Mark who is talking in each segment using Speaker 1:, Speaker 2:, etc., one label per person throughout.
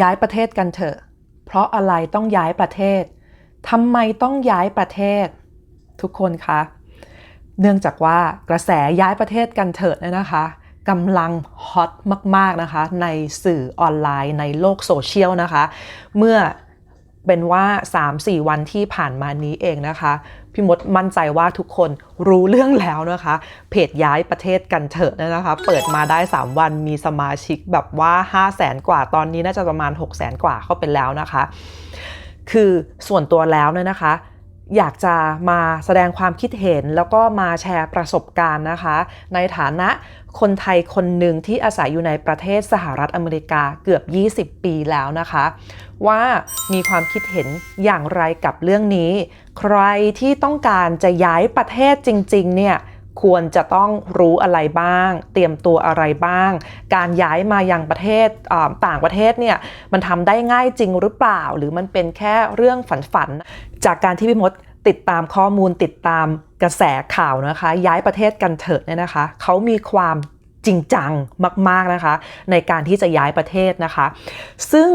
Speaker 1: ย้ายประเทศกันเถอะ เพราะอะไรต้องย้ายประเทศทำไมต้องย้ายประเทศ ทุกคนคะ เนื่องจากว่ากระแสย้ายประเทศกันเถอะเนี่ยนะคะกำลังฮอตมาก ๆ นะคะ ในสื่อออนไลน์ในโลกโซเชียลนะคะ เมื่อเป็นว่า 3-4 วันที่ผ่านมานี้เองนะคะ พี่มดมั่นใจว่าทุกคนรู้เรื่องแล้วนะคะ เพจย้ายประเทศกันเถอะเนี่ยนะคะ เปิดมาได้ 3 วันมีสมาชิกแบบว่า 5 0 0แสนกว่า ตอนนี้น่าจะประมาณ 6 0แสนกว่าเข้าไปแล้วนะคะ คือส่วนตัวแล้วเนี่ยนะคะ อยากจะมาแสดงความคิดเห็นแล้วก็มาแชร์ประสบการณ์นะคะ ในฐานะคนไทยคนหนึ่งที่อาศัยอยู่ในประเทศสหรัฐอเมริกาเกือบ 20 ปีแล้วนะคะ ว่ามีความคิดเห็นอย่างไรกับเรื่องนี้ ใครที่ต้องการจะย้ายประเทศจริง ๆ เนี่ย ควรจะต้องรู้อะไรบ้าง เตรียมตัวอะไรบ้าง การย้ายมายังประเทศต่างประเทศเนี่ยมันทำได้ง่ายจริงหรือเปล่า หรือมันเป็นแค่เรื่องฝันๆ จากการที่พี่มดติดตามข้อมูลติดตามกระแสข่าวนะคะ ย้ายประเทศกันเถิดเนี่ยนะคะเขามีความจริงจังมาก ๆนะคะ ในการที่จะย้ายประเทศนะคะ ซึ่ง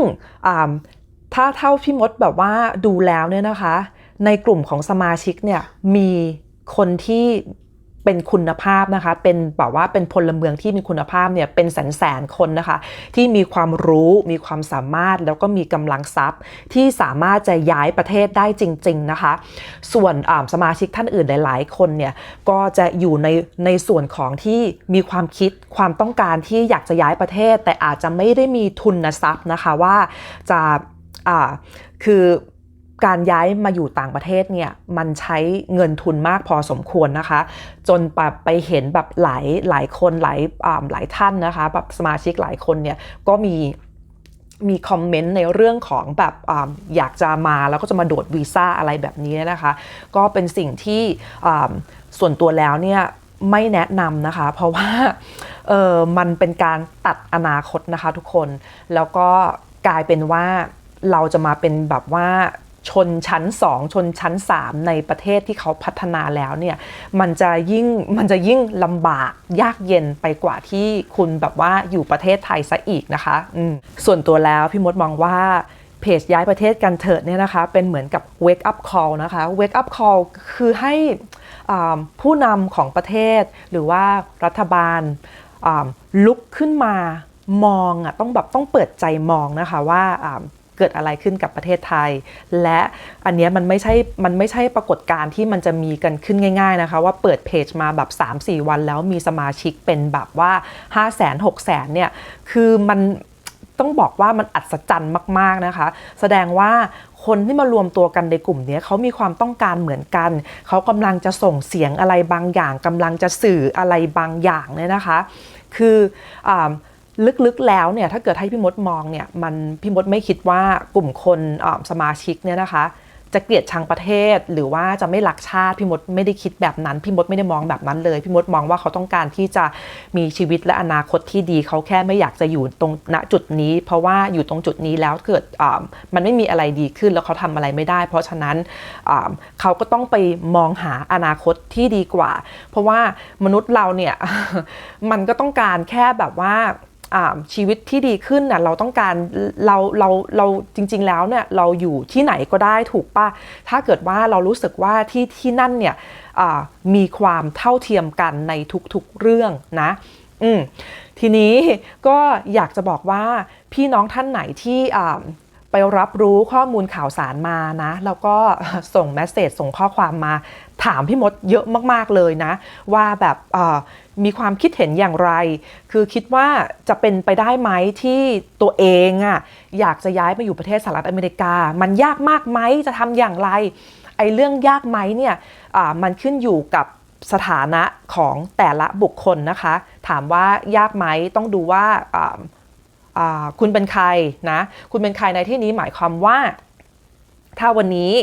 Speaker 1: ถ้าเท่าพี่มดแบบว่าดูแล้วเนี่ยนะคะ ในกลุ่มของสมาชิกเนี่ยมีคนที่ เป็นคุณภาพนะคะ เป็นแบบว่าเป็นพลเมืองที่มีคุณภาพเนี่ยเป็นแสนแสนคนนะคะ ที่มีความรู้มีความสามารถแล้วก็มีกำลังทรัพย์ ที่สามารถจะย้ายประเทศได้จริง ๆนะคะ ส่วนสมาชิกท่านอื่นหลาย ๆ คนเนี่ยก็จะอยู่ในในส่วนของที่มีความคิดความต้องการที่อยากจะย้ายประเทศ แต่อาจจะไม่ได้มีทุนทรัพย์นะคะว่าจะคือ การย้ายมาอยู่ต่างประเทศเนี่ยมันใช้เงินทุนมากพอสมควรนะคะ จนแบบไปเห็นแบบหลายหลายคนหลายหลายท่านนะคะแบบสมาชิกหลายคนเนี่ยก็มีมีคอมเมนต์ในเรื่องของแบบออยากจะมาแล้วก็จะมาโดดวีซ่าอะไรแบบนี้นะคะ ก็เป็นสิ่งที่ส่วนตัวแล้วเนี่ยไม่แนะนำนะคะ เพราะว่าเออมันเป็นการตัดอนาคตนะคะทุกคนแล้วก็กลายเป็นว่าเราจะมาเป็นแบบว่า ชนชั้น 2 ชนชั้น 3 ในประเทศที่เขาพัฒนาแล้วเนี่ยมันจะยิ่งมันจะยิ่งลำบากยากเย็นไปกว่าที่คุณแบบว่าอยู่ประเทศไทยซะอีกนะคะส่วนตัวแล้วพี่มดมองว่าเพจย้ายประเทศกันเถิดเนี่ยนะคะเป็นเหมือนกับ wake up call นะคะ wake up call คือให้ผู้นำของประเทศ หรือว่ารัฐบาลลุกขึ้นมามองอะต้องแบบต้องเปิดใจมองนะคะว่า เกิดอะไรขึ้นกับประเทศไทย และอันนี้มันไม่ใช่มันไม่ใช่ปรากฏการณ์ที่มันจะมีกันขึ้นง่าย ๆนะคะ ว่าเปิดเพจมาแบบ 3-4 วันแล้วมีสมาชิกเป็นแบบว่า 5 0 0 0 0 0 6 0 0 0 0เนี่ยคือมันต้องบอกว่ามันอัศจรรย์มาก ๆนะคะ แสดงว่าคนที่มารวมตัวกันในกลุ่มนี้เขามีความต้องการเหมือนกัน เขากำลังจะส่งเสียงอะไรบางอย่างกำลังจะสื่ออะไรบางอย่างเนี่ยนะคะ คืออ ลึกๆแล้วเนี่ยถ้าเกิดให้พี่มดมองเนี่ยมันพี่มดไม่คิดว่ากลุ่มคนสมาชิกเนี่ยนะคะ จะเกลียดชังประเทศหรือว่าจะไม่รักชาติพี่มดไม่ได้คิดแบบนั้นพี่มดไม่ได้มองแบบนั้นเลยพี่มดมองว่าเขาต้องการที่จะมีชีวิตและอนาคตที่ดี เขาแค่ไม่อยากจะอยู่ตรงณจุดนี้ เพราะว่าอยู่ตรงจุดนี้แล้วเกิดมันไม่มีอะไรดีขึ้นแล้วเขาทำอะไรไม่ได้ เพราะฉะนั้นเขาก็ต้องไปมองหาอนาคตที่ดีกว่า เพราะว่ามนุษย์เราเนี่ยมันก็ต้องการแค่แบบว่า ชีวิตที่ดีขึ้นน่ะเราต้องการเราเราเราจริง ๆ แล้วเนี่ยเราอยู่ที่ไหนก็ได้ถูกป่ะ ถ้าเกิดว่าเรารู้สึกว่าที่ที่นั่นเนี่ยมีความเท่าเทียมกันในทุกๆเรื่องนะอืมทีนี้ก็อยากจะบอกว่าพี่น้องท่านไหนที่ไปรับรู้ข้อมูลข่าวสารมานะ แล้วก็ส่งแมสเซจส่งข้อความมา ถามพี่มดเยอะมากๆเลยนะ ว่าแบบมีความคิดเห็นอย่างไร คือคิดว่าจะเป็นไปได้ไหมที่ตัวเองอะ่ะอยากจะย้ายมาอยู่ประเทศสหรัฐอเมริกา มันยากมากไหมจะทำอย่างไร ไอ้เรื่องยากไหมเนี่ยมันขึ้นอยู่กับสถานะของแต่ละบุคคลนะคะ ถามว่ายากไหมต้องดูว่าคุณเป็นใครนะ คุณเป็นใครในที่นี้หมายความว่า ถ้าวันนี้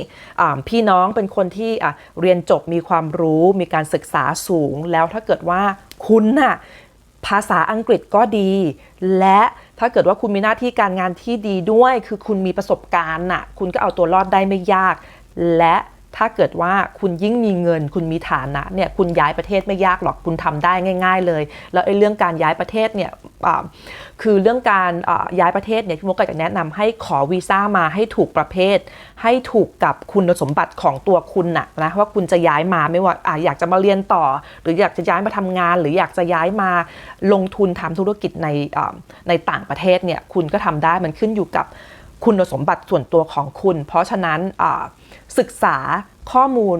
Speaker 1: พี่น้องเป็นคนที่เรียนจบมีความรู้มีการศึกษาสูง แล้วถ้าเกิดว่าคุณน่ะภาษาอังกฤษก็ดี และถ้าเกิดว่าคุณมีหน้าที่การงานที่ดีด้วย คือคุณมีประสบการณ์น่ะคุณก็เอาตัวรอดได้ไม่ยาก และ ถ้าเกิดว่าคุณยิ่งมีเงิน คุณมีฐานะเนี่ยคุณย้ายประเทศไม่ยากหรอกคุณทำได้ง่าย ๆ เลย แล้วไอ้เรื่องการย้ายประเทศเนี่ยคือเรื่องการย้ายประเทศเนี่ยพี่มกก็จะแนะนำให้ขอวีซ่ามาให้ถูกประเภท ให้ถูกกับคุณสมบัติของตัวคุณนะนะว่าคุณจะย้ายมาไม่ว่าออยากจะมาเรียนต่อ หรืออยากจะย้ายมาทำงาน หรืออยากจะย้ายมาลงทุนทำธุรกิจในในต่างประเทศเนี่ยคุณก็ทำได้มันขึ้นอยู่กับคุณสมบัติส่วนตัวของคุณ เพราะฉะนั้น ศึกษาข้อมูล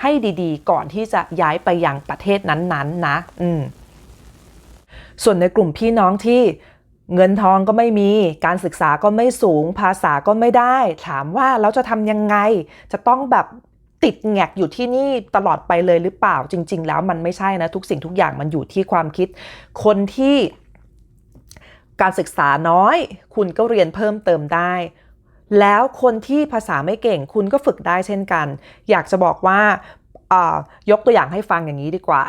Speaker 1: ให้ดีๆ ก่อนที่จะย้ายไปยังประเทศนั้นๆ นะอืมส่วนในกลุ่มพี่น้องที่เงินทองก็ไม่มีการศึกษาก็ไม่สูง ภาษาก็ไม่ได้ ถามว่าเราจะทำยังไง จะต้องแบบติดแงกอยู่ที่นี่ตลอดไปเลยหรือเปล่าจริง ๆ แล้วมันไม่ใช่นะ ทุกสิ่งทุกอย่างมันอยู่ที่ความคิด คนที่การศึกษาน้อย คุณก็เรียนเพิ่มเติมได้ แล้วคนที่ภาษาไม่เก่งคุณก็ฝึกได้เช่นกัน อยากจะบอกว่ายกตัวอย่างให้ฟังอย่างนี้ดีกว่า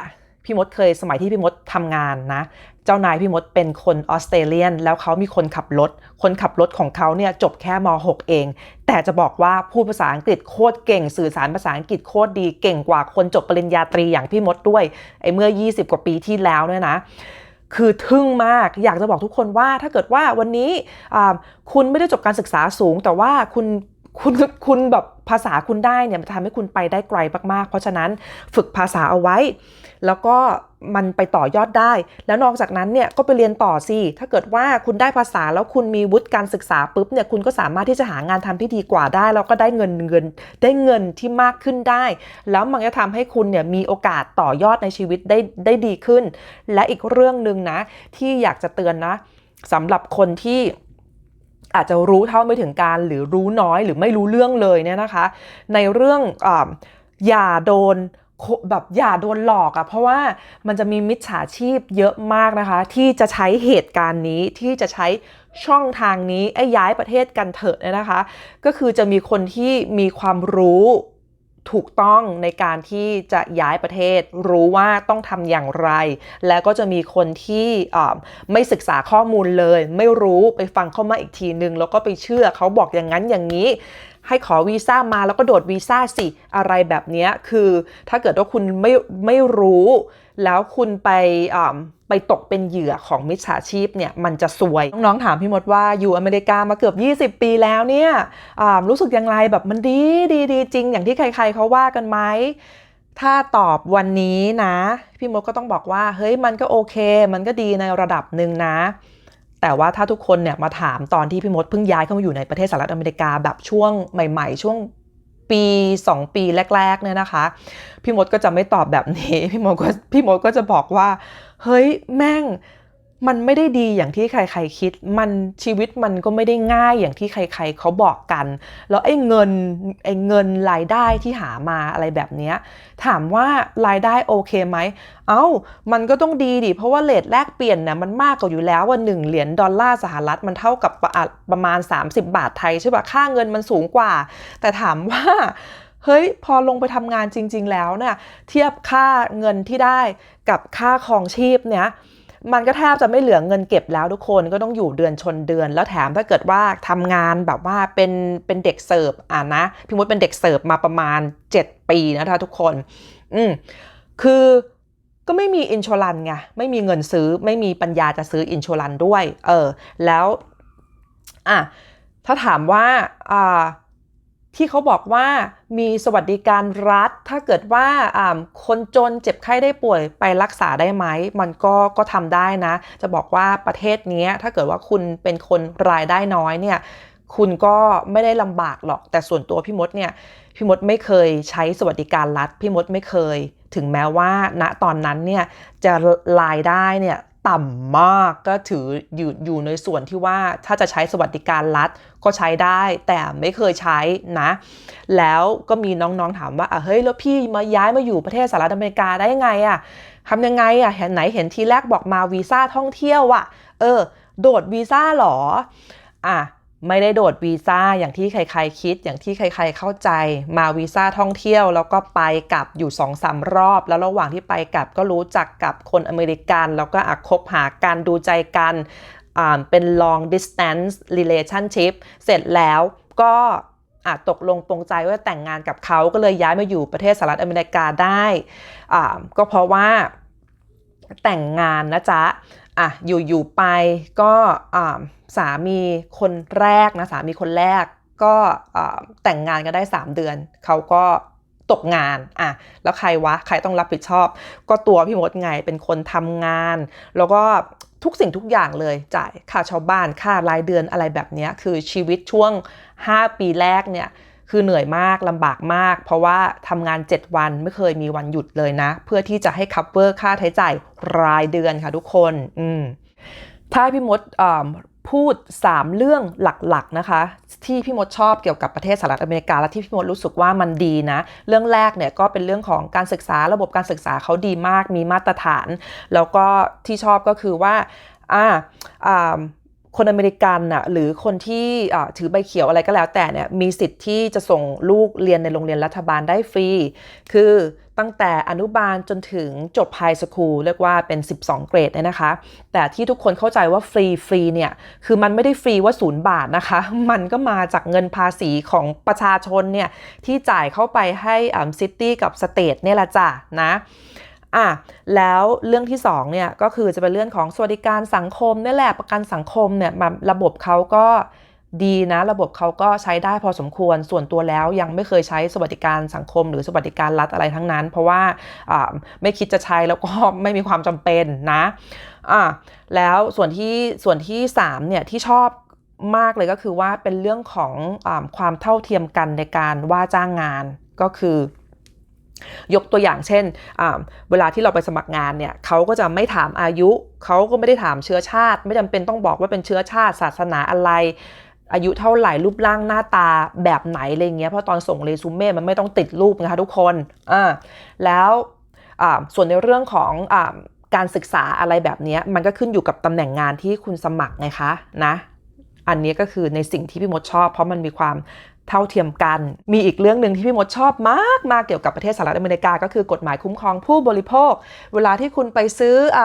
Speaker 1: พี่มดเคยสมัยที่พี่มดทำงานนะ เจ้านายพี่มดเป็นคนออสเตรเลียน แล้วเขามีคนขับรถ คนขับรถของเขาเนี่ยจบแค่ม .6 เอง แต่จะบอกว่าพูดภาษาอังกฤษโคตรเก่งสื่อสารภาษาอังกฤษโคตรดีเก่งกว่าคนจบปริญญาตรีอย่างพี่มดด้วยไอ้เมื่อ 20 กว่าปีที่แล้วเนี่ยนะ คือทึ่งมากอยากจะบอกทุกคนว่าถ้าเกิดว่าวันนี้คุณไม่ได้จบการศึกษาสูง แต่ว่าคุณคุณคุณแบบภาษาคุณได้เนี่ยมันทำให้คุณไปได้ไกลมากๆ เพราะฉะนั้นฝึกภาษาเอาไว้ แล้วก็ มันไปต่อยอดได้ แล้วนอกจากนั้นเนี่ยก็ไปเรียนต่อสิ ถ้าเกิดว่าคุณได้ภาษาแล้วคุณมีวุฒิการศึกษาปุ๊บเนี่ยคุณก็สามารถที่จะหางานทำที่ดีกว่าได้ แล้วก็ได้เงินเงินได้เงินที่มากขึ้นได้ แล้วมันจะทำให้คุณเนี่ยมีโอกาสต่อยอดในชีวิตได้ได้ดีขึ้น และอีกเรื่องหนึ่งนะ ที่อยากจะเตือนนะสำหรับคนที่อาจจะรู้เท่าไม่ถึงการหรือรู้น้อยหรือไม่รู้เรื่องเลยเนี่ยนะคะ ในเรื่องออย่าโดน แบบอย่าโดนหลอกอะ่ะเพราะว่ามันจะมีมิจฉาชีพเยอะมากนะคะ ที่จะใช้เหตุการณ์นี้ที่จะใช้ช่องทางนี้ไอ้ย้ายประเทศกันเถอะเนี่ยนะคะ ก็คือจะมีคนที่มีความรู้ถูกต้องในการที่จะย้ายประเทศ รู้ว่าต้องทำอย่างไร แล้วก็จะมีคนที่ไม่ศึกษาข้อมูลเลย ไม่รู้ไปฟังเข้ามาอีกทีนึง แล้วก็ไปเชื่อเขาบอกอย่างนั้นอย่างนี้ ให้ขอวีซ่ามาแล้วก็โดดวีซ่าสิอะไรแบบนี้คือถ้าเกิดว่าคุณไม่ไม่รู้ แล้วคุณไปไปตกเป็นเหยื่อของมิจฉาชีพเนี่ยมันจะซวย น้องๆถามพี่มดว่าอยู่อเมริกามาเกือบ 20 ปีแล้วเนี่ยรู้สึกยังไงแบบมันดีดีดีจริง อย่างที่ใคร ๆเขาว่ากันไหมถ้าตอบวันนี้นะ พี่มดก็ต้องบอกว่า เฮ้ยมันก็โอเค มันก็ดีในระดับหนึ่งนะ แต่ว่าถ้าทุกคนเนี่ยมาถามตอนที่พี่มดเพิ่งย้ายเข้ามาอยู่ในประเทศสหรัฐอเมริกาแบบช่วงใหม่ ๆ ช่วงปี 2 ปีแรก ๆ เนี่ยนะคะ พี่มดก็จะไม่ตอบแบบนี้ พี่มดก็พี่มดก็จะบอกว่า เฮ้ยแม่ง มันไม่ได้ดีอย่างที่ใครๆคิด มันชีวิตมันก็ไม่ได้ง่ายอย่างที่ใคร ๆเขาบอกกัน แล้วไอ้เงินไอ้เงินรายได้ที่หามาอะไรแบบนี้ถามว่ารายได้โอเคไหม เอา้า มันก็ต้องดีดิ เพราะว่าเลทแลกเปลี่ยนเนี่ยมันมากกว่าอยู่แล้วว่าหนึ่งเหรียญดอลลาร์สหรัฐมันเท่ากับประมาณ 30 บาทไทยใช่ปะค่าเงินมันสูงกว่า แต่ถามว่าเฮ้ยพอลงไปทำงานจริง ๆ แล้วเนี่ยเทียบค่าเงินที่ได้กับค่าครองชีพเนี่ย มันก็แทบจะไม่เหลือเงินเก็บแล้วทุกคนก็ต้องอยู่เดือนชนเดือน แล้วแถมถ้าเกิดว่าทำงานแบบว่าเป็นเป็นเด็กเสิร์ฟอ่านะพี่มดเป็นเด็กเสิร์ฟมาประมาณ 7 ปีนะคะทุกคน อืมคือก็ไม่มีอินชอลันไงไม่มีเงินซื้อไม่มีปัญญาจะซื้ออินชอลันด้วย เออ แล้ว อะถ้าถามว่าอ่า ที่เขาบอกว่ามีสวัสดิการรัฐ ถ้าเกิดว่าคนจนเจ็บไข้ได้ป่วยไปรักษาได้ไหม มันก็ก็ทำได้นะ จะบอกว่าประเทศนี้ถ้าเกิดว่าคุณเป็นคนรายได้น้อยเนี่ยคุณก็ไม่ได้ลำบากหรอก แต่ส่วนตัวพี่มดเนี่ยพี่มดไม่เคยใช้สวัสดิการรัฐพี่มดไม่เคย ถึงแม้ว่าณตอนนั้นเนี่ยจะรายได้เนี่ย ต่ำมากก็ถืออยู่อยู่ในส่วนที่ว่าถ้าจะใช้สวัสดิการรัฐก็ใช้ได้ แต่ไม่เคยใช้นะ แล้วก็มีน้องๆถามว่าอะเฮ้ยแล้วพี่มาย้ายมาอยู่ประเทศสหรัฐอเมริกาได้ยังไงอะทำยังไงอะเห็นไหนเห็นทีแรกบอกมาวีซ่าท่องเที่ยวอะเออ โดดวีซ่าหรออะ ไม่ได้โดดวีซ่าอย่างที่ใครๆคิด อย่างที่ใคร ๆเข้าใจ มาวีซ่าท่องเที่ยว แล้วก็ไปกลับอยู่2องสารอบ แล้วระหว่างที่ไปกลับก็รู้จักกับคนอเมริกัน แล้วก็อักคบหาการดูใจกันเป็น long distance relationship เสร็จแล้วก็อะตกลงปรงใจว่าแต่งงานกับเขาก็เลยย้ายมาอยู่ประเทศสหรัฐอเมริกาได้ ก็เพราะว่าแต่งงานนะจ๊ะ อะอยู่ๆไปก็สามีคนแรกนะสามีคนแรกก็แต่งงานกันได้ 3 เดือน เขาก็ตกงานอะแล้วใครวะ ใครต้องรับผิดชอบ ก็ตัวพี่มดไงเป็นคนทำงาน แล้วก็ทุกสิ่งทุกอย่างเลยจ่ายค่าชาวบ้านค่ารายเดือนอะไรแบบนี้คือชีวิตช่วง 5 ปีแรกเนี่ย คือเหนื่อยมากลำบากมาก เพราะว่าทำงาน 7 วันไม่เคยมีวันหยุดเลยนะ เพื่อที่จะให้ cover ค่าใช้จ่ายรายเดือนค่ะทุกคนอืมถ้าพี่มดพูด 3 เรื่องหลักๆนะคะ ที่พี่มดชอบเกี่ยวกับประเทศสหรัฐอเมริกาและที่พี่มดรู้สึกว่ามันดีนะ เรื่องแรกเนี่ยก็เป็นเรื่องของการศึกษาระบบการศึกษาเขาดีมากมีมาตรฐาน แล้วก็ที่ชอบก็คือว่าอ่าอ่า คนอเมริกันน่ะหรือคนที่ถือใบเขียวอะไรก็แล้วแต่เนี่ยมีสิทธิ์ที่จะส่งลูกเรียนในโรงเรียนรัฐบาลได้ฟรี คือตั้งแต่อนุบาลจนถึงจบไฮสคูลเรียกว่าเป็น 12 เกรดเนี่ยนะคะ แต่ที่ทุกคนเข้าใจว่าฟรีฟรีเนี่ย คือมันไม่ได้ฟรีว่าศูนย์บาทนะคะ มันก็มาจากเงินภาษีของประชาชนเนี่ย ที่จ่ายเข้าไปให้ซิตี้กับสเตทเนี่ยละจ้ะนะ อะแล้วเรื่องที่2เนี่ยก็คือจะเป็นเรื่องของสวัสดิการสังคมนี่แหละประกันสังคมเนี่ยระบบเขาก็ดีนะ ระบบเขาก็ใช้ได้พอสมควรส่วนตัวแล้วยังไม่เคยใช้สวัสดิการสังคม หรือสวัสดิการรัฐอะไรทั้งนั้น เพราะว่าไม่คิดจะใช้แล้วก็ไม่มีความจำเป็นนะอะแล้วส่วนที่ส่วนที่3เนี่ยที่ชอบมากเลยก็คือว่าเป็นเรื่องของอความเท่าเทียมกันในการว่าจ้างงานก็คือ ยกตัวอย่างเช่น เวลาที่เราไปสมัครงานเนี่ยเขาก็จะไม่ถามอายุ เขาก็ไม่ได้ถามเชื้อชาติ ไม่จำเป็นต้องบอกว่าเป็นเชื้อชาติ ศาสนาอะไร อายุเท่าไหร่ รูปร่างหน้าตาแบบไหนอะไรเงี้ย เพราะตอนส่งเรซูเม่ มันไม่ต้องติดรูปนะคะทุกคน อ่า แล้วส่วนในเรื่องของอการศึกษาอะไรแบบนี้ มันก็ขึ้นอยู่กับตำแหน่งงานที่คุณสมัครไงคะ นะ อันนี้ก็คือในสิ่งที่พี่มดชอบ เพราะมันมีความเท่าเทียมกัน มีอีกเรื่องหนึ่งที่พี่มดชอบมากมากเกี่ยวกับประเทศสหรัฐอเมริกา ก็คือกฎหมายคุ้มครองผู้บริโภค เวลาที่คุณไปซื้ออ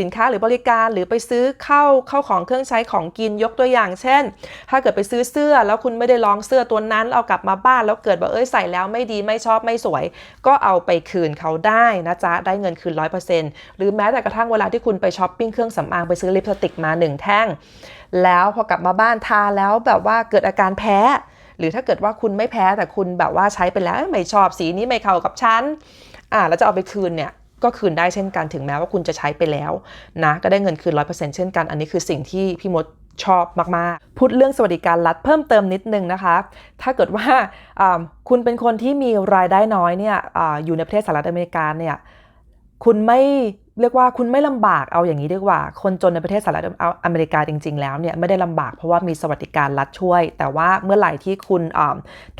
Speaker 1: สินค้าหรือบริการ หรือไปซื้อเข้าเข้าของเครื่องใช้ของกินยกตัวอย่าง เช่น ถ้าเกิดไปซื้อเสื้อแล้วคุณไม่ได้ลองเสื้อตัวนั้นเอากลับมาบ้านแล้วเกิดว่าเอ้ยใส่แล้วไม่ดีไม่ชอบไม่สวย ก็เอาไปคืนเขาได้นะจ๊ะได้เงินคืนร้อยเปอร์เซ็นต์หรือแม้แต่กระทั่งเวลาที่คุณไปช้อปปิ้งเครื่องสำอางไปซื้อลิปสติกมาหนึ่งแท่ง แล้วพอกลับมาบ้านทาแล้วแบบว่าเกิดอาการแพ้ หรือถ้าเกิดว่าคุณไม่แพ้แต่คุณแบบว่าใช้ไปแล้วไม่ชอบสีนี้ไม่เข้ากับฉันอ่าแล้วจะเอาไปคืนเนี่ยก็คืนได้เช่นกันถึงแม้ว่าคุณจะใช้ไปแล้วนะก็ได้เงินคืน 100%เช่นกันอันนี้คือสิ่งที่พี่มดชอบมาก ๆ พูดเรื่องสวัสดิการรัฐเพิ่มเติมนิดนึงนะคะ ถ้าเกิดว่าคุณเป็นคนที่มีรายได้น้อยเนี่ยออยู่ในประเทศสหรัฐอเมริกาเนี่ยคุณไม่ เรียกว่าคุณไม่ลำบากเอาอย่างนี้ดีกว่า คนจนในประเทศสหรัฐอเมริกาจริง ๆ แล้วเนี่ยไม่ได้ลำบากเพราะว่ามีสวัสดิการรัฐช่วย แต่ว่าเมื่อไหร่ที่คุณ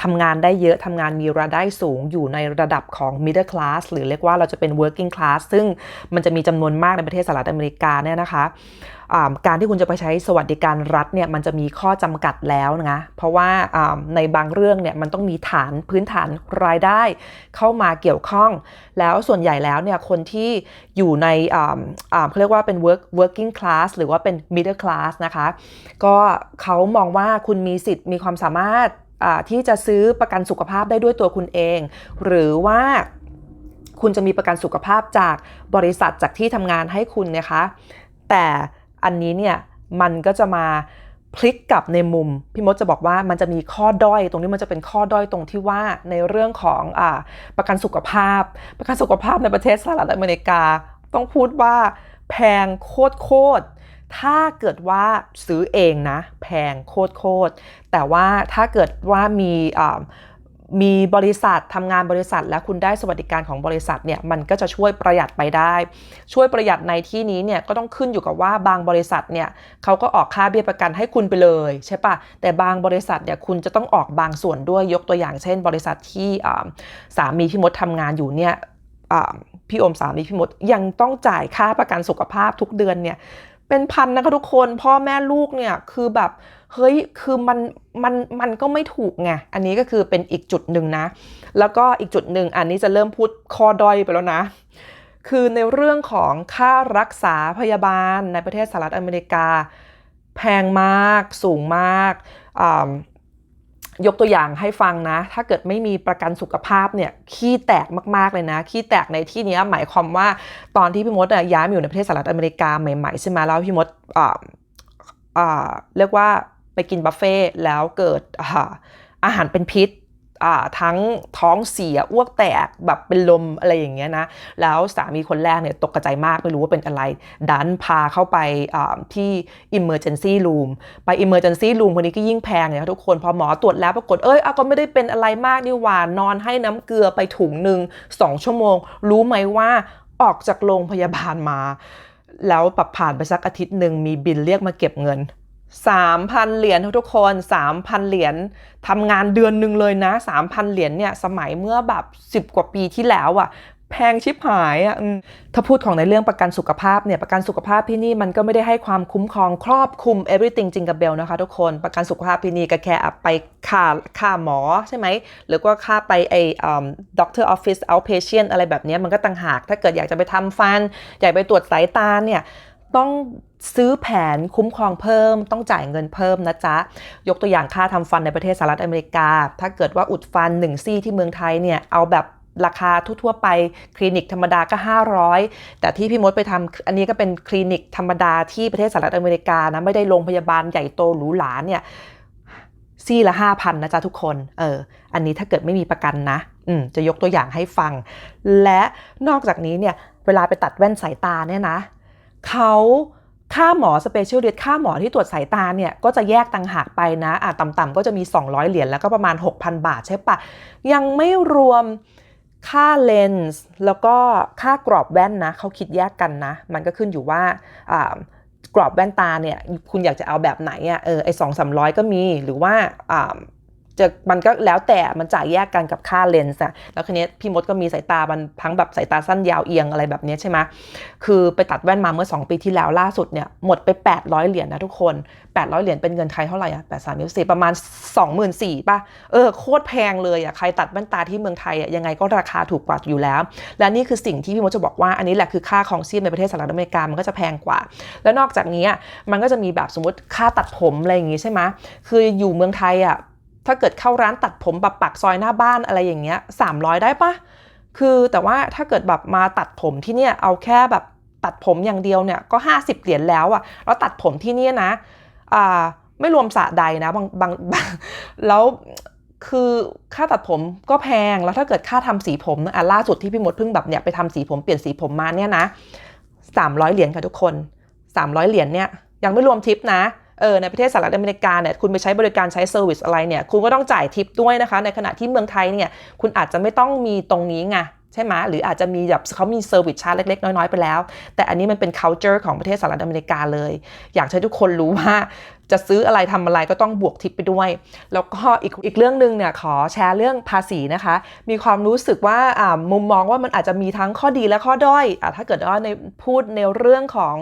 Speaker 1: ทำงานได้เยอะทำงานมีรายได้สูงอยู่ในระดับของ middle class หรือเรียกว่าเราจะเป็น working class ซึ่งมันจะมีจำนวนมากในประเทศสหรัฐอเมริกาเนี่ยนะคะ การที่คุณจะไปใช้สวัสดิการรัฐเนี่ยมันจะมีข้อจำกัดแล้วนะเพราะว่าในบางเรื่องเนี่ยมันต้องมีฐานพื้นฐานรายได้เข้ามาเกี่ยวข้อง แล้วส่วนใหญ่แล้วเนี่ยคนที่อยู่ในเขาเรียกว่าเป็น work working class หรือว่าเป็น middle class นะคะก็เขามองว่าคุณมีสิทธิ์มีความสามารถที่จะซื้อประกันสุขภาพได้ด้วยตัวคุณเอง หรือว่าคุณจะมีประกันสุขภาพจากบริษัทจากที่ทำงานให้คุณนะคะ แต่ อันนี้เนี่ยมันก็จะมาพลิกกลับในมุมพี่มดจะบอกว่ามันจะมีข้อด้อยตรงนี้มันจะเป็นข้อด้อยตรงที่ว่าในเรื่องของอประกันสุขภาพ ประกันสุขภาพในประเทศสหรัฐอเมริกา ต้องพูดว่าแพงโคตรโคตรถ้าเกิดว่าซื้อเองนะ แพงโคตรโคตรแต่ว่าถ้าเกิดว่ามี มีบริษัททำงานบริษัท แล้วคุณได้สวัสดิการของบริษัทเนี่ยมันก็จะช่วยประหยัดไปได้ ช่วยประหยัดในที่นี้เนี่ยก็ต้องขึ้นอยู่กับว่าบางบริษัทเนี่ยเขาก็ออกค่าเบี้ยประกันให้คุณไปเลยใช่ปะแต่บางบริษัทเนี่ยคุณจะต้องออกบางส่วนด้วยยกตัวอย่างเช่น บริษัทที่สามีพี่มดทำงานอยู่เนี่ยพี่อมสามีพี่มดยังต้องจ่ายค่าประกันสุขภาพทุกเดือนเนี่ยเป็นพันนะคะทุกคนพ่อแม่ลูกเนี่ยคือแบบ เฮ้ยคือมันมันมันก็ไม่ถูกไงอันนี้ก็คือเป็นอีกจุดหนึ่งนะ แล้วก็อีกจุดหนึ่งอันนี้จะเริ่มพูดคอดอยไปแล้วนะ คือในเรื่องของค่ารักษาพยาบาลในประเทศสหรัฐอเมริกา แพงมากสูงมากยกตัวอย่างให้ฟังนะ ถ้าเกิดไม่มีประกันสุขภาพเนี่ย ขี้แตกมาก ๆ เลยนะ ขี้แตกในที่นี้หมายความว่าตอนที่พี่มดย้ายมาอยู่ในประเทศสหรัฐอเมริกาใหม่ ๆ ใช่ไหมแล้วพี่มดเรียกว่า ไปกินบุฟเฟ่แล้วเกิดอาหารเป็นพิษทั้งท้องเสียอ้วกแตกแบบเป็นลมอะไรอย่างเงี้ยนะแล้วสามีคนแรกเนี่ยตกกระจมากไม่รู้ว่าเป็นอะไร ดันพาเข้าไปอ่าที่ emergency room ไป emergency room คนนี้ก็ยิ่งแพงเนี่ยทุกคนพอหมอตรวจแล้วปรากฏเอ้ยอก็ไม่ได้เป็นอะไรมากนี่หว่านอนให้น้ำเกลือไปถุงหนึ่งสองชั่วโมง รู้ไหมว่าออกจากโรงพยาบาลมา แล้วปรับผ่านไปสักอาทิตย์หนึ่งมีบินเรียกมาเก็บเงิน 3,000 เหรียญทุกคน 3,000 เหรียญทำงานเดือนหนึ่งเลยนะ 3,000 เหรียญเนี่ยสมัยเมื่อแบบ 10 กว่าปีที่แล้วอะ่ะแพงชิบหายอะ่ะถ้าพูดของในเรื่องประกันสุขภาพเนี่ยประกันสุขภาพที่นี่มันก็ไม่ได้ให้ความคุ้มครองครอบคลุม everything จริงกับเบลนะคะทุกคนประกันสุขภาพที่นี่ก็แค่ไปค่าค่าหมอใช่ไหมหรือว่าค่าไปไอ้ doctor office outpatient อะไรแบบนี้มันก็ต่างหาก ถ้าเกิดอยากจะไปทำฟัน อยากไปตรวจสายตาเนี่ยต้อง ซื้อแผนคุ้มครองเพิ่ม ต้องจ่ายเงินเพิ่มนะจ๊ะ ยกตัวอย่างค่าทำฟันในประเทศสหรัฐอเมริกา ถ้าเกิดว่าอุดฟัน1ซี่ที่เมืองไทยเนี่ยเอาแบบราคาทั่วๆไปคลินิกธรรมดาก็ 500 แต่ที่พี่มดไปทำอันนี้ก็เป็นคลินิกธรรมดาที่ประเทศสหรัฐอเมริกานะไม่ได้โรงพยาบาลใหญ่โตหรูหราเนี่ยซี่ละ5,000นะจ๊ะทุกคน เออ อันนี้ถ้าเกิดไม่มีประกันนะ อืม จะยกตัวอย่างให้ฟัง และนอกจากนี้เนี่ย เวลาไปตัดแว่นสายตาเนี่ยนะ เขา ค่าหมอสเปเชียล i ิ t ค่าหมอที่ตรวจสายตาเนี่ยก็จะแยกต่างหากไปนะอะต่ำๆก็จะมี 200 เหรียญแล้วก็ประมาณ 6,000 บาทใช่ปะยังไม่รวมค่าเลนส์แล้วก็ค่ากรอบแว่นนะเขาคิดแยกกันนะ มันก็ขึ้นอยู่ว่าอ่ากรอบแว่นตาเนี่ยคุณอยากจะเอาแบบไหนอะเออไอสองสามร้อยก็มีหรือว่า จะมันก็แล้วแต่มันจ่ายแยกกันกับค่าเลนส์อะแล้วคันนี้พี่มดก็มีสายตามันทั้งแบบสายตาสั้นยาวเอียงอะไรแบบนี้ใช่ไหมคือไปตัดแว่นมาเมื่อ 2 ปีที่แล้วล่าสุดเนี่ยหมดไป 800 เหรียญนะทุกคน 800 เหรียญเป็นเงินไทยเท่าไหร่อะ8 3 4ประมาณ 24,000ป่ะเออโคตรแพงเลยอะใครตัดแว่นตาที่เมืองไทยอะยังไงก็ราคาถูกกว่าอยู่แล้ว และนี่คือสิ่งที่พี่มดจะบอกว่าอันนี้แหละคือค่าของชีพในประเทศสหรัฐอเมริกามันก็จะแพงกว่า แล้วนอกจากนี้มันก็จะมีแบบสมมติค่าตัดผมอะไรอย่างงี้ใช่ไหมคืออยู่เมืองไทยอะ ถ้าเกิดเข้าร้านตัดผมแบบปักซอยหน้าบ้านอะไรอย่างเงี้ย300ได้ปะคือแต่ว่าถ้าเกิดแบบมาตัดผมที่เนี่ยเอาแค่แบบตัดผมอย่างเดียวเนี่ยก็ 50 เหรียญแล้วอะแล้วตัดผมที่เนี่ยนะอ่าไม่รวมสระใดนะบางบางบางแล้วคือค่าตัดผมก็แพงแล้วถ้าเกิดค่าทำสีผมนะอะล่าสุดที่พี่มดเพิ่งแบบเนี่ยไปทำสีผมเปลี่ยนสีผมมาเนี่ยนะ300 เหรียญค่ะทุกคน 300 เหรียญเนี่ยยังไม่รวมทิปนะ เออในประเทศสหรัฐอเมริกาเนี่ยคุณไปใช้บริการใช้เซอร์วิสอะไรเนี่ยคุณก็ต้องจ่ายทิปด้วยนะคะ ในขณะที่เมืองไทยเนี่ยคุณอาจจะไม่ต้องมีตรงนี้ไง ใช่ไหมหรืออาจจะมีแบบเขามีเซอร์วิสชาร์จเล็ก ๆ น้อย ๆ ไปแล้ว แต่อันนี้มันเป็น culture ของประเทศสหรัฐอเมริกาเลย อยากให้ทุกคนรู้ว่าจะซื้ออะไรทำอะไรก็ต้องบวกทิปไปด้วย แล้วก็อีกอีกเรื่องหนึ่งเนี่ยขอแชร์เรื่องภาษีนะคะ มีความรู้สึกว่ามุมมองว่ามันอาจจะมีทั้งข้อดีและข้อด้อยอถ้าเกิดว่าในพูดในเรื่องของ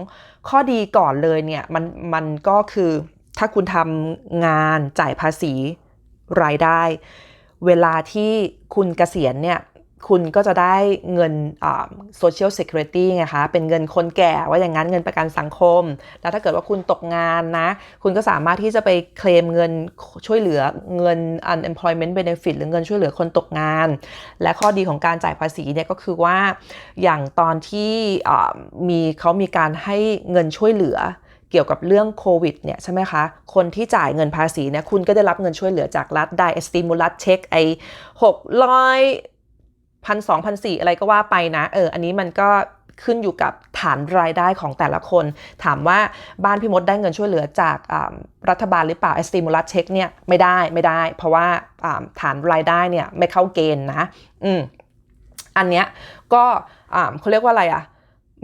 Speaker 1: ข้อดีก่อนเลยเนี่ยมันมันก็คือถ้าคุณทำงานจ่ายภาษีรายได้ เวลาที่คุณเกษียณเนี่ย คุณก็จะได้เงิน social security ไงคะ เป็นเงินคนแก่ว่าอย่างนั้นเงินประกันสังคม แล้วถ้าเกิดว่าคุณตกงานนะ คุณก็สามารถที่จะไปเคลมเงินช่วยเหลือเงิน unemployment benefit หรือเงินช่วยเหลือคนตกงาน และข้อดีของการจ่ายภาษีเนี่ยก็คือว่า อย่างตอนที่มีเขามีการให้เงินช่วยเหลือเกี่ยวกับเรื่องโควิดเนี่ยใช่ไหมคะ คนที่จ่ายเงินภาษีเนี่ยคุณก็ได้รับเงินช่วยเหลือจากรัฐได้สติมูลัสเช็คไอ้หกร้อย พันสองพันสี่อะไรก็ว่าไปนะเอออันนี้มันก็ขึ้นอยู่กับฐานรายได้ของแต่ละคน ถามว่าบ้านพี่มดได้เงินช่วยเหลือจากรัฐบาลหรือเปล่าสติมูลัสเช็คเนี่ยไม่ได้ไม่ได้ เพราะว่าฐานรายได้เนี่ยไม่เข้าเกณฑ์นะอืมอันเนี้ยก็เขาเรียกว่าอะไรอะ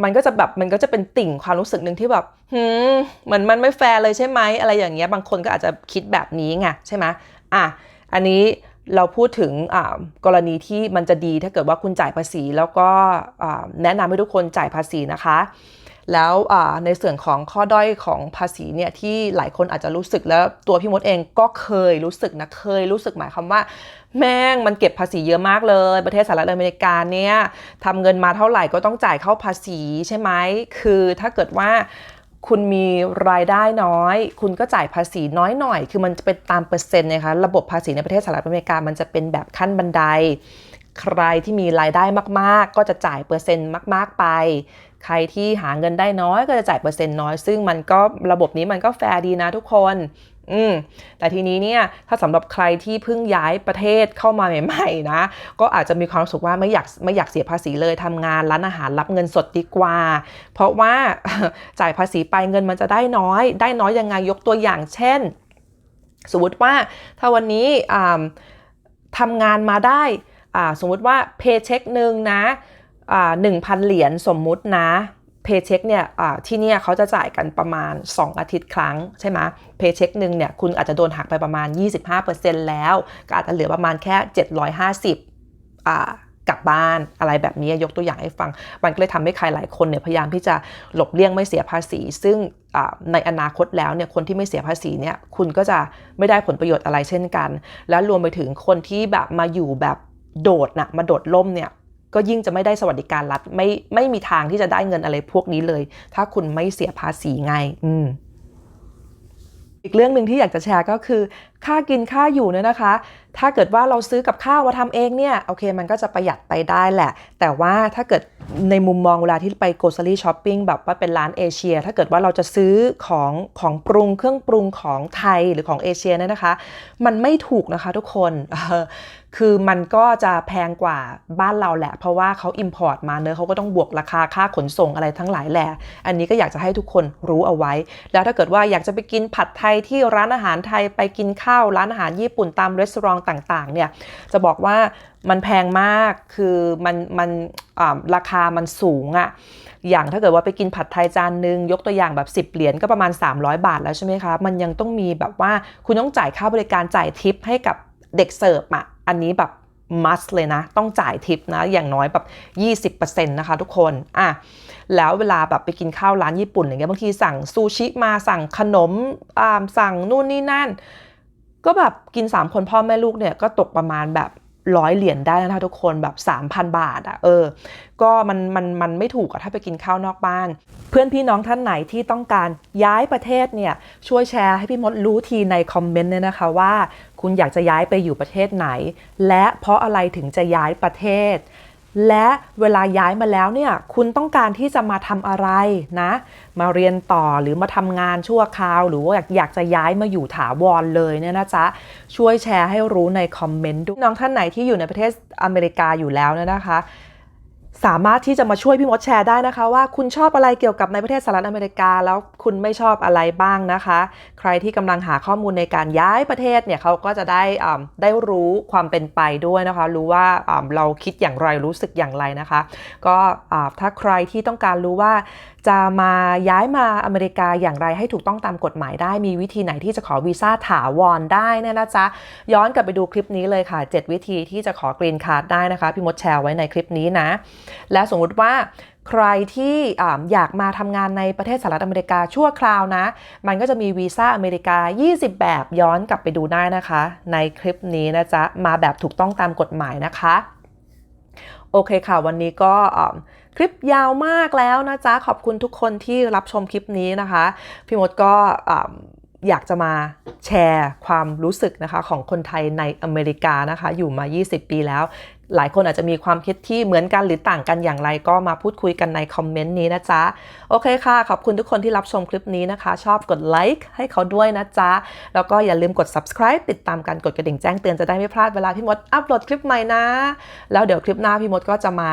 Speaker 1: มันก็จะแบบมันก็จะเป็นติ่งความรู้สึกหนึ่งที่แบบหืมเหมือนมันไม่แฟร์เลยใช่ไหมอะไรอย่างเงี้ยบางคนก็อาจจะคิดแบบนี้ไงใช่ไหมอะอันนี้ เราพูดถึงกรณีที่มันจะดีถ้าเกิดว่าคุณจ่ายภาษี แล้วก็แนะนำให้ทุกคนจ่ายภาษีนะคะ แล้วในส่วนของข้อด้อยของภาษีเนี่ยที่หลายคนอาจจะรู้สึกแล้วตัวพี่มดเองก็เคยรู้สึกนะเคยรู้สึกหมายความว่า แม่งมันเก็บภาษีเยอะมากเลย ประเทศสหรัฐอเมริกาเนี่ยทำเงินมาเท่าไหร่ก็ต้องจ่ายเข้าภาษีใช่ไหมคือถ้าเกิดว่า คุณมีรายได้น้อย คุณก็จ่ายภาษีน้อยหน่อย คือมันจะเป็นตามเปอร์เซ็นต์นะคะ ระบบภาษีในประเทศสหรัฐอเมริกา มันจะเป็นแบบขั้นบันได ใครที่มีรายได้มาก ๆ ก็จะจ่ายเปอร์เซ็นต์มาก ๆ ไป ใครที่หาเงินได้น้อยก็จะจ่ายเปอร์เซ็นต์น้อย ซึ่งมันก็ระบบนี้มันก็แฟร์ดีนะทุกคน อืมแต่ทีนี้เนี่ยถ้าสำหรับใครที่เพิ่งย้ายประเทศเข้ามาใหม่ๆนะก็อาจจะมีความรู้สึกว่าไม่อยากไม่อยากเสียภาษีเลยทำงานร้านอาหารรับเงินสดดีกว่า เพราะว่าจ่ายภาษีไปเงินมันจะได้น้อย ได้น้อยยังไงยกตัวอย่างเช่น สมมติว่าถ้าวันนี้ทำงานมาได้สมมติว่าเพย์เช็คหนึ่งนะหนึ่งพันเหรียญสมมุตินะ เพย์เช็คเนี่ยที่เนี่ยเขาจะจ่ายกันประมาณ 2 อาทิตย์ครั้งใช่ไหมเพย์เช็คหนึ่งเนี่ยคุณอาจจะโดนหักไปประมาณ 25%แล้ว ก็อาจจะเหลือประมาณแค่ 750อ่ากลับบ้านอะไรแบบนี้ยกตัวอย่างให้ฟัง มันก็เลยทำให้ใครหลายคนเนี่ยพยายามที่จะหลบเลี่ยงไม่เสียภาษี ซึ่งในอนาคตแล้วเนี่ยคนที่ไม่เสียภาษีเนี่ยคุณก็จะไม่ได้ผลประโยชน์อะไรเช่นกัน แล้วรวมไปถึงคนที่แบบมาอยู่แบบโดดนะมาโดดล่มเนี่ย ก็ยิ่งจะไม่ได้สวัสดิการรัฐไม่ไม่มีทางที่จะได้เงินอะไรพวกนี้เลย ถ้าคุณไม่เสียภาษีไง อืมอีกเรื่องหนึ่งที่อยากจะแชร์ก็คือ ค่ากินค่าอยู่เนี่ยนะคะ ถ้าเกิดว่าเราซื้อกับข้าวมาทำเองเนี่ยโอเคมันก็จะประหยัดไปได้แหละ แต่ว่าถ้าเกิดในมุมมองเวลาที่ไป grocery shopping แบบว่าเป็นร้านเอเชีย ถ้าเกิดว่าเราจะซื้อของของปรุงเครื่องปรุงของไทยหรือของเอเชียเนี่ยนะคะ มันไม่ถูกนะคะทุกคนคือมันก็จะแพงกว่าบ้านเราแหละ เพราะว่าเขาอิมพอร์ตมาเนอะเขาก็ต้องบวกราคาค่าขนส่งอะไรทั้งหลายแหละอันนี้ก็อยากจะให้ทุกคนรู้เอาไว้ แล้วถ้าเกิดว่าอยากจะไปกินผัดไทยที่ร้านอาหารไทยไปกินข้าวร้านอาหารญี่ปุ่นตามรีสอร์ทต่างๆเนี่ยจะบอกว่ามันแพงมากคือมันมันราคามันสูงอะอย่างถ้าเกิดว่าไปกินผัดไทยจานหนึ่งยกตัวอย่างแบบ 10 เหรียญก็ประมาณ 300 บาทแล้วใช่ไหมคะ มันยังต้องมีแบบว่าคุณต้องจ่ายค่าบริการจ่ายทิปให้กับเด็กเสิร์ฟอะอันนี้แบบมัสเลยนะ ต้องจ่ายทิปนะ อย่างน้อยแบบ 20%นะคะทุกคน อะ แล้วเวลาแบบไปกินข้าวร้านญี่ปุ่นอย่างเงี้ยบางทีสั่งซูชิมาสั่งขนมอ่าสั่งนู่นนี่นั่น ก็แบบกิน 3 คนพ่อแม่ลูกเนี่ยก็ตกประมาณแบบร้อยเหรียญได้นะคะทุกคนแบบ 3,000 บาทอะเออ ก็มันมันมันไม่ถูกอะถ้าไปกินข้าวนอกบ้าน เพื่อนพี่น้องท่านไหนที่ต้องการย้ายประเทศเนี่ยช่วยแชร์ให้พี่มดรู้ทีในคอมเมนต์เนี่ยนะคะว่า คุณอยากจะย้ายไปอยู่ประเทศไหน และเพราะอะไรถึงจะย้ายประเทศ และเวลาย้ายมาแล้วเนี่ยคุณต้องการที่จะมาทำอะไรนะ มาเรียนต่อหรือมาทำงานชั่วคราว หรือว่าอยากจะย้ายมาอยู่ถาวรเลยเนี่ยนะจ๊ะช่วยแชร์ให้รู้ในคอมเมนต์ด้วยน้องท่านไหนที่อยู่ในประเทศอเมริกาอยู่แล้วเนี่ยนะคะ สามารถที่จะมาช่วยพี่มดแชร์ได้นะคะ ว่าคุณชอบอะไรเกี่ยวกับในประเทศสหรัฐอเมริกา แล้วคุณไม่ชอบอะไรบ้างนะคะ ใครที่กำลังหาข้อมูลในการย้ายประเทศเนี่ยเขาก็จะได้ได้รู้ความเป็นไปด้วยนะคะ รู้ว่าเราคิดอย่างไรรู้สึกอย่างไรนะคะ ก็ถ้าใครที่ต้องการรู้ว่า จะมาย้ายมาอเมริกาอย่างไรให้ถูกต้องตามกฎหมายได้ มีวิธีไหนที่จะขอวีซ่าถาวรได้เนี่ยนะจ๊ะ ย้อนกลับไปดูคลิปนี้เลยค่ะ 7 วิธีที่จะขอกรีนคาร์ดได้นะคะ พี่มดแชร์ไว้ในคลิปนี้นะ และสมมุติว่าใครที่อยากมาทำงานในประเทศสหรัฐอเมริกาชั่วคราวนะ มันก็จะมีวีซ่าอเมริกา 20 แบบย้อนกลับไปดูได้นะคะ ในคลิปนี้นะจ๊ะ มาแบบถูกต้องตามกฎหมายนะคะ โอเคค่ะ วันนี้ก็ คลิปยาวมากแล้วนะจ๊ะ ขอบคุณทุกคนที่รับชมคลิปนี้นะคะ พี่มดก็อยากจะมาแชร์ความรู้สึกนะคะของคนไทยในอเมริกานะคะ อยู่มา 20 ปีแล้ว หลายคนอาจจะมีความคิดที่เหมือนกันหรือต่างกันอย่างไรก็มาพูดคุยกันในคอมเมนต์นี้นะจ๊ะ โอเคค่ะ ขอบคุณทุกคนที่รับชมคลิปนี้นะคะ ชอบกดไลค์ให้เขาด้วยนะจ๊ะ แล้วก็อย่าลืมกด subscribe ติดตามกันกดกระดิ่งแจ้งเตือนจะได้ไม่พลาดเวลาพี่มดอัปโหลดคลิปใหม่นะ แล้วเดี๋ยวคลิปหน้าพี่มดก็จะมา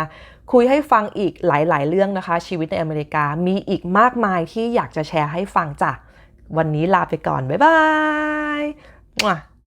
Speaker 1: คุยให้ฟังอีกหลาย ๆ เรื่องนะคะ ชีวิตในอเมริกามีอีกมากมายที่อยากจะแชร์ให้ฟังจ้ะ วันนี้ลาไปก่อน บ๊ายบาย